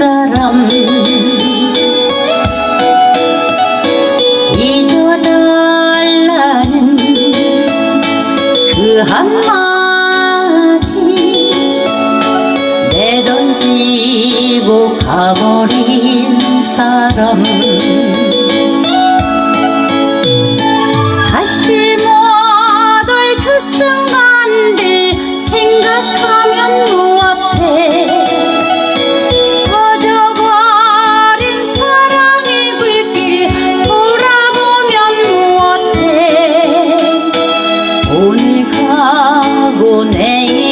사람. 잊어달라는 그 한마디 내던지고 가버린 사람. 가고 내일